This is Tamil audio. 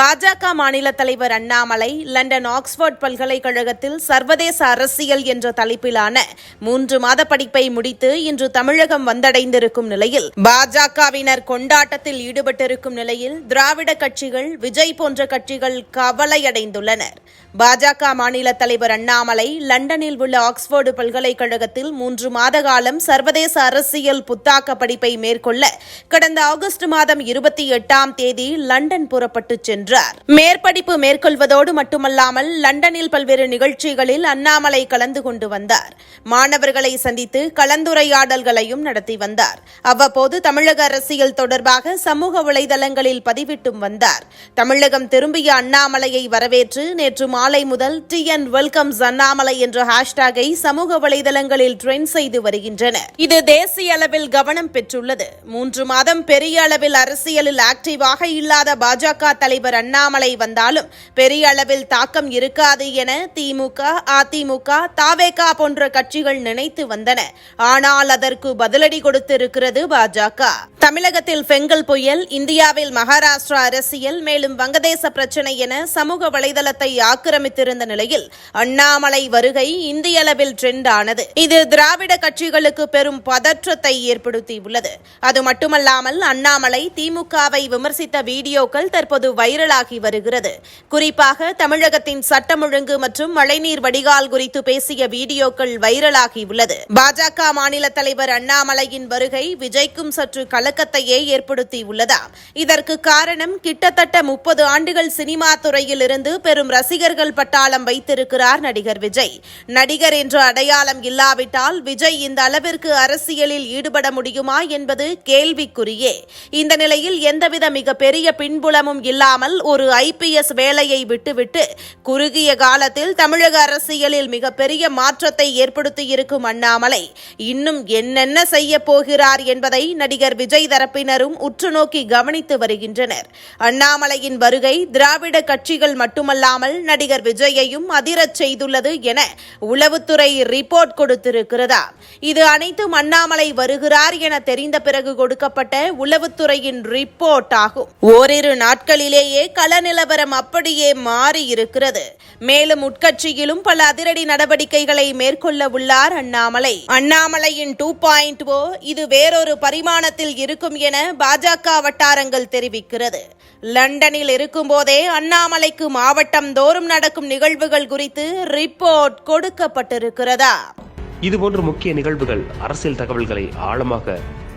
பாஜக மாநில தலைவர் அண்ணாமலை லண்டன் ஆக்ஸ்போர்ட் பல்கலைக்கழகத்தில் சர்வதேச அரசியல் என்ற தலைப்பிலான மூன்று மாத படிப்பை முடித்து இன்று தமிழகம் வந்தடைந்திருக்கும் நிலையில் பாஜகவினர் கொண்டாட்டத்தில் ஈடுபட்டிருக்கும் நிலையில் திராவிட கட்சிகள் விஜய் போன்ற கட்சிகள் கவலையடைந்துள்ளனர். பாஜக மாநில தலைவர் அண்ணாமலை லண்டனில் உள்ள ஆக்ஸ்போர்டு பல்கலைக்கழகத்தில் மூன்று மாத காலம் சர்வதேச அரசியல் புத்தாக்க படிப்பை மேற்கொள்ள கடந்த ஆகஸ்ட் மாதம் இருபத்தி எட்டாம் தேதி லண்டன் புறப்பட்டுச் சென்றார். மேற்படிப்பு மேற்கொள்வதோடு மட்டுமல்லாமல் லண்டனில் பல்வேறு நிகழ்ச்சிகளில் அண்ணாமலை கலந்து கொண்டு வந்தார். மாணவர்களை சந்தித்து கலந்துரையாடல்களையும் நடத்தி வந்தார். அவ்வப்போது தமிழக அரசியல் தொடர்பாக சமூக வலைதளங்களில் பதிவிட்டும் வந்தார். தமிழகம் திரும்பிய அண்ணாமலையை வரவேற்று நேற்று மாலை முதல் டி என் வெல்கம்ஸ் அண்ணாமலை என்ற ஹேஷ்டாகை சமூக வலைதளங்களில் ட்ரெண்ட் செய்து வருகின்றனர். இது தேசிய அளவில் கவனம் பெற்றுள்ளது. மூன்று மாதம் பெரிய அளவில் அரசியலில் ஆக்டிவாக இல்லாத பாஜக தலைவர் அண்ணாமலை வந்தாலும் பெரிய அளவில் தாக்கம் இருக்காது என திமுக அதிமுக தாவேகா போன்ற கட்சிகள் நினைத்து வந்தன. ஆனால் அதற்கு பதிலடி கொடுத்திருக்கிறது பாஜக. தமிழகத்தில் பெங்கல் புயல் இந்தியாவில் மகாராஷ்டிரா அரசியல் மேலும் வங்கதேச பிரச்சினை என சமூக வலைதளத்தை ஆக்கிரமித்திருந்த நிலையில் அண்ணாமலை வருகை இந்திய அளவில் ட்ரெண்ட் ஆனது. இது திராவிட கட்சிகளுக்கு பெரும் பதற்றத்தை ஏற்படுத்தியுள்ளது. அது மட்டுமல்லாமல் அண்ணாமலை திமுகவை விமர்சித்த வீடியோக்கள் தற்போது வைரல் வைரலாகி வருகிறது. குறிப்பாக தமிழகத்தின் சட்டம் ஒழுங்கு மற்றும் மழைநீர் வடிகால் குறித்து பேசிய வீடியோக்கள் வைரலாகி உள்ளது. பாஜக மாநில தலைவர் அண்ணாமலையின் வருகை விஜய்க்கும் சற்று கலக்கத்தையே ஏற்படுத்தியுள்ளதாம் இதற்கு காரணம் கிட்டத்தட்ட முப்பது ஆண்டுகள் சினிமா துறையில் இருந்து பெரும் ரசிகர்கள் பட்டாளம் வைத்திருக்கிறார் நடிகர் விஜய். நடிகர் என்ற அடையாளம் இல்லாவிட்டால் விஜய் இந்த அளவிற்கு அரசியலில் ஈடுபட முடியுமா என்பது கேள்விக்குறியே. இந்த நிலையில் எந்தவித மிகப்பெரிய பின்புலமும் இல்லாமல் ஒரு ஐபிஎஸ் வேலையை விட்டுவிட்டு குறுகிய காலத்தில் தமிழக அரசியலில் மிகப்பெரிய மாற்றத்தை ஏற்படுத்தியிருக்கும் அண்ணாமலை இன்னும் என்னென்ன செய்ய போகிறார் என்பதை நடிகர் விஜய் தரப்பினரும் உற்று நோக்கி கவனித்து வருகின்றனர். அண்ணாமலையின் வருகை திராவிட கட்சிகள் மட்டுமல்லாமல் நடிகர் விஜயையும் அதிரச் செய்துள்ளது என உளவுத்துறை ரிப்போர்ட் கொடுத்திருக்கிறதா? இது அனைத்தும் அண்ணாமலை வருகிறார் என தெரிந்த பிறகு கொடுக்கப்பட்ட உளவுத்துறையின் ரிப்போர்ட் ஆகும் ஓரிரு நாட்களிலேயே கள நிலவரம் அப்படியே மாறி இருக்கிறது. மேலும் உட்கட்சியிலும் பல அதிரடி நடவடிக்கைகளை மேற்கொள்ள உள்ளார் அண்ணாமலை. அண்ணாமலையின் டூ பாயிண்ட் ஓ இது வேறொரு பரிமாணத்தில் இருக்கும் என பாஜக வட்டாரங்கள் தெரிவிக்கிறது. லண்டனில் இருக்கும்போதே அண்ணாமலைக்கு மாவட்டம் தோறும் நடக்கும் நிகழ்வுகள் குறித்து ரிப்போர்ட் கொடுக்கப்பட்டிருக்கிறதா? இதுபோன்ற முக்கிய நிகழ்வுகள் அரசியல் தகவல்களை ஆழமாக